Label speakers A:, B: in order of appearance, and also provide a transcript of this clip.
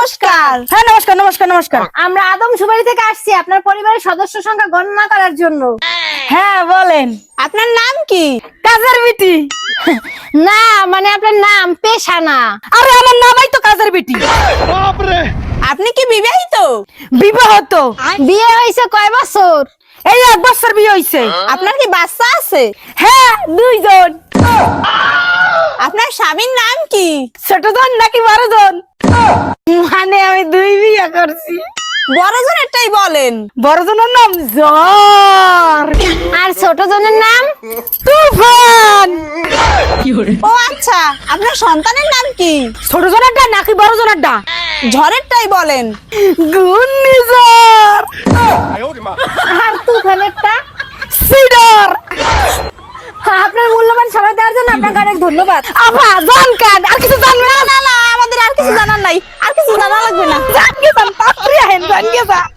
A: নমস্কার।
B: হ্যাঁ নমস্কার নমস্কার নমস্কার।
A: আমরা আদমশুমারি থেকে আসছি আপনার পরিবারের সদস্য সংখ্যা গণনা করার জন্য।
B: হ্যাঁ বলেন।
A: আপনার নাম কি?
B: কাজের বিটি।
A: না মানে আপনার নাম পেশা না
B: আরে আমার নামই তো কাজের বিটি।
A: আপনি কি বিবাহিত?
B: বিবাহ তো
A: বিয়ে হয়েছে কয় বছর?
B: এই এক বছর বিয়ে হইছে।
A: আপনার কি বাচ্চা আছে?
B: হ্যাঁ দুইজন।
A: আপনার স্বামীর নাম কি?
B: ছোট জন নাকি বড় জন আমি দুই বিয়ে করছি।
A: বড় জনেরটাই বলেন।
B: বড় জনের নাম জ্বর।
A: আর ছোট জনের নাম?
B: তুফান।
A: ও আচ্ছা আপনার সন্তানের নাম কি?
B: নাকি
A: ঝড়েরটাই বলেন।
B: ঘূর্ণিঝড়।
A: আর তুফানেরটা
B: সিডর।
A: আপনার মূল্যবান সময় দেওয়ার জন্য আপনাকে অনেক ধন্যবাদ।
B: আবা জন আর কিছু জানবে
A: না। লাগবে না